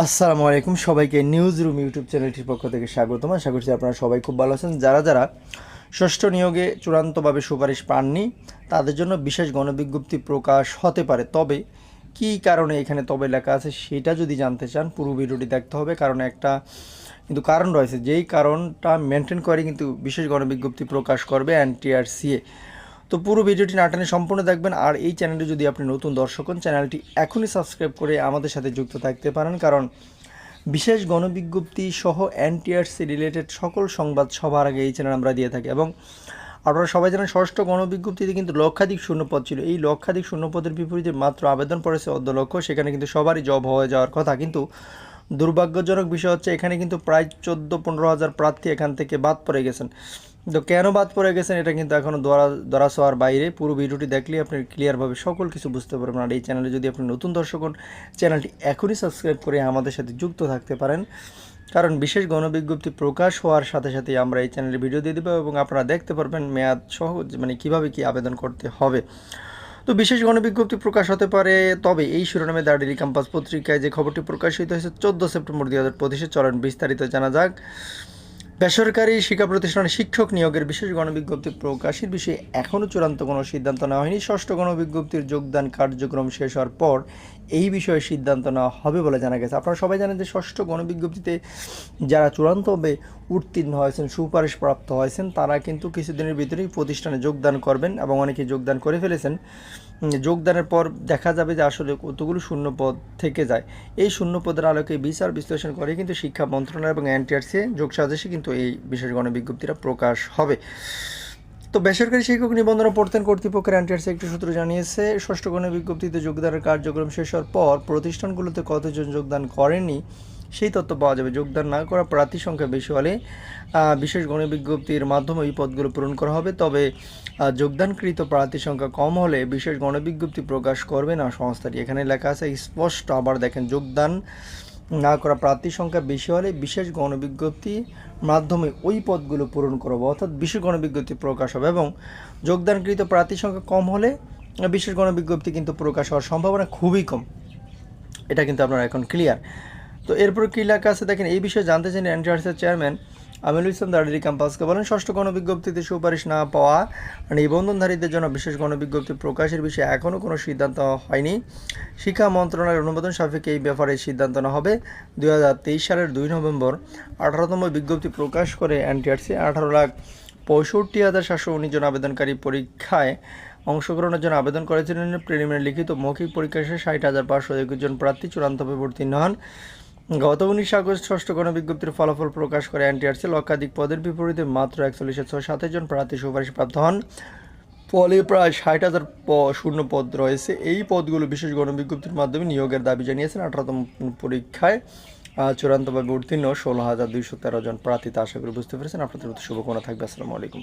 আসসালামু আলাইকুম, সবাইকে নিউজ রুম ইউটিউব চ্যানেলটির পক্ষ থেকে স্বাগতম। আশা করছি আপনারা সবাই খুব ভালো আছেন। যারা যারা ষষ্ঠ নিয়োগে চূড়ান্তভাবে সুপারিশ পাননি, তাদের জন্য বিশেষ গণবিজ্ঞপ্তি প্রকাশ হতে পারে। তবে কী কারণে এখানে তবে লেখা আছে সেটা যদি জানতে চান, পুরো ভিডিওটি দেখতে হবে। কারণ একটা কিন্তু কারণ রয়েছে। যেই কারণটা মেনটেন করে কিন্তু বিশেষ গণবিজ্ঞপ্তি প্রকাশ করবে এনটিআরসিএ তো পুরো ভিডিওটি নাটানে সম্পূর্ণ দেখবেন, আর এই চ্যানেলটি যদি আপনি নতুন দর্শক হন, চ্যানেলটি এখনই সাবস্ক্রাইব করে আমাদের সাথে যুক্ত থাকতে পারেন। কারণ বিশেষ গণবিজ্ঞপ্তি সহ এনটিআরসি রিলেটেড সকল সংবাদ সবার আগে এই চ্যানেল আমরা দিয়ে থাকি। এবং আপনারা সবাই জানেন, ষষ্ঠ গণবিজ্ঞপ্তিতে কিন্তু লক্ষাধিক শূন্যপদ ছিল। এই লক্ষাধিক শূন্যপদের বিপরীতে মাত্র আবেদন পড়েছে অর্ধ লক্ষ। সেখানে কিন্তু সবারই জব হয়ে যাওয়ার কথা। কিন্তু দুর্ভাগ্যজনক বিষয় হচ্ছে, এখানে কিন্তু প্রায় চোদ্দ পনেরো হাজার প্রার্থী এখান থেকে বাদ পড়ে গেছেন। তো কেন বাদ পড়ে গেছেন এটা কিন্তু এখনও দরা দরাছোয়ার বাইরে? পুরো ভিডিওটি দেখলে আপনি ক্লিয়ারভাবে সকল কিছু বুঝতে পারবেন। আর এই চ্যানেলে যদি আপনি নতুন দর্শক চ্যানেলটি এখনই সাবস্ক্রাইব করে আমাদের সাথে যুক্ত থাকতে পারেন। কারণ বিশেষ গণবিজ্ঞপ্তি প্রকাশ হওয়ার সাথে সাথে আমরা এই চ্যানেলে ভিডিও দিয়ে দেবো এবং আপনারা দেখতে পারবেন মেয়াদ সহ মানে কীভাবে কি আবেদন করতে হবে। তো বিশেষ গণবিজ্ঞপ্তি প্রকাশ হতে পারে, তবে এই শিরোনামে দ্য ডেলি ক্যাম্পাস পত্রিকায় যে খবরটি প্রকাশিত হয়েছে, চোদ্দ সেপ্টেম্বর দু হাজার পঁচিশে চলেন বিস্তারিত জানা যাক। বেসরকারি শিক্ষা প্রতিষ্ঠানে শিক্ষক নিয়োগের বিশেষ গণবিজ্ঞপ্তি প্রকাশের বিষয়ে এখনও চূড়ান্ত কোনো সিদ্ধান্ত নেওয়া হয়নি। ষষ্ঠ গণবিজ্ঞপ্তির যোগদান কার্যক্রম শেষ হওয়ার পর এই বিষয়ে সিদ্ধান্ত নেওয়া হবে বলে জানা গেছে। আপনারা সবাই জানেন যে ষষ্ঠ গণবিজ্ঞপ্তিতে যারা চূড়ান্তভাবে উত্তীর্ণ হয়েছেন সুপারিশ প্রাপ্ত হয়েছেন, তারা কিন্তু কিছুদিনের ভিতরেই প্রতিষ্ঠানে যোগদান করবেন এবং অনেকে যোগদান করে ফেলেছেন। যোগদানের পর দেখা যাবে যে আসলে কতগুলো শূন্য পদ থেকে যায়। এই শূন্য পদের আলোকে বিচার বিশ্লেষণ করে কিন্তু শিক্ষা মন্ত্রণালয় এবং এনটিআরসি যোগ সাজেশে কিন্তু এই বিশেষ গণবিজ্ঞপ্তিটা প্রকাশ হবে। তো বেসরকারি শিক্ষক নিবন্ধন প্রত্যয়ন কর্তৃপক্ষের এনটিআরসি একটি সূত্র জানিয়েছে, ষষ্ঠ গণবিজ্ঞপ্তিতে যোগদানের কার্যক্রম শেষ হওয়ার পর প্রতিষ্ঠানগুলোতে কতজন যোগদান করেনি? সেই তথ্য পাওয়া যাবে। যোগদান না করা প্রার্থী সংখ্যা বেশি হলে বিশেষ গণবিজ্ঞপ্তির মাধ্যমে এই পদগুলো পূরণ করা হবে। তবে যোগদানকৃত প্রার্থী সংখ্যা কম হলে বিশেষ গণবিজ্ঞপ্তি প্রকাশ করবে না সংস্থাটি। এখানে লেখা আছে, স্পষ্ট আবার দেখেন, যোগদান না করা প্রার্থী সংখ্যা বেশি হলে বিশেষ গণবিজ্ঞপ্তি মাধ্যমে ওই পদগুলো পূরণ করব। অর্থাৎ বিশেষ গণবিজ্ঞপ্তি প্রকাশ হবে এবং যোগদানকৃত প্রার্থী সংখ্যা কম হলে বিশেষ গণবিজ্ঞপ্তি কিন্তু প্রকাশ হওয়ার সম্ভাবনা খুবই কম। এটা কিন্তু আপনারা এখন ক্লিয়ার তো এরপর কী লেখা আছে? দেখেন, এই বিষয়ে জানতে চান এনটিআরসির চেয়ারম্যান আমিনুল ইসলাম দাঁড়িয়ে ক্যাম্পাসকে বলেন, ষষ্ঠ গণবিজ্ঞপ্তিতে সুপারিশ না পাওয়া নিবন্ধনধারীদের জন্য বিশেষ গণবিজ্ঞপ্তি প্রকাশের বিষয়ে এখনও কোনো সিদ্ধান্ত হয়নি। শিক্ষা মন্ত্রণালয়ের অনুমোদন সাপেক্ষে এই ব্যাপারে সিদ্ধান্ত না হবে। দুই হাজার তেইশ সালের দুই নভেম্বর আঠারোতম বিজ্ঞপ্তি প্রকাশ করে এনটিআরসি আঠারো লাখ পঁয়ষট্টি হাজার সাতশো উনিশ জন আবেদনকারী পরীক্ষায় অংশগ্রহণের জন্য আবেদন করেছিলেন। প্রিলিমিনারি লিখিত মৌখিক পরীক্ষা শেষে ষাট হাজার পাঁচশো একুশ জন প্রার্থী চূড়ান্তভাবে উত্তীর্ণ হন। গত উনিশে আগস্ট ষষ্ঠ গণবিজ্ঞপ্তির ফলাফল প্রকাশ করে এনটিআরসি লক্ষাধিক পদের বিপরীতে মাত্র একচল্লিশ ছয় সাতাশ জন প্রার্থী সুপারিশ প্রাপ্ত হন। ফলে প্রায় ষাট হাজার প- শূন্য পদ রয়েছে। এই পদগুলো বিশেষ গণবিজ্ঞপ্তির মাধ্যমে নিয়োগের দাবি জানিয়েছেন আঠারোতম পরীক্ষায় চূড়ান্তভাবে উত্তীর্ণ ষোলো হাজার দুইশো তেরো জন প্রার্থী। তা আশা করি বুঝতে পেরেছেন। আপনাদের প্রতি শুভকামনা থাকবে। আসসালামু আলাইকুম।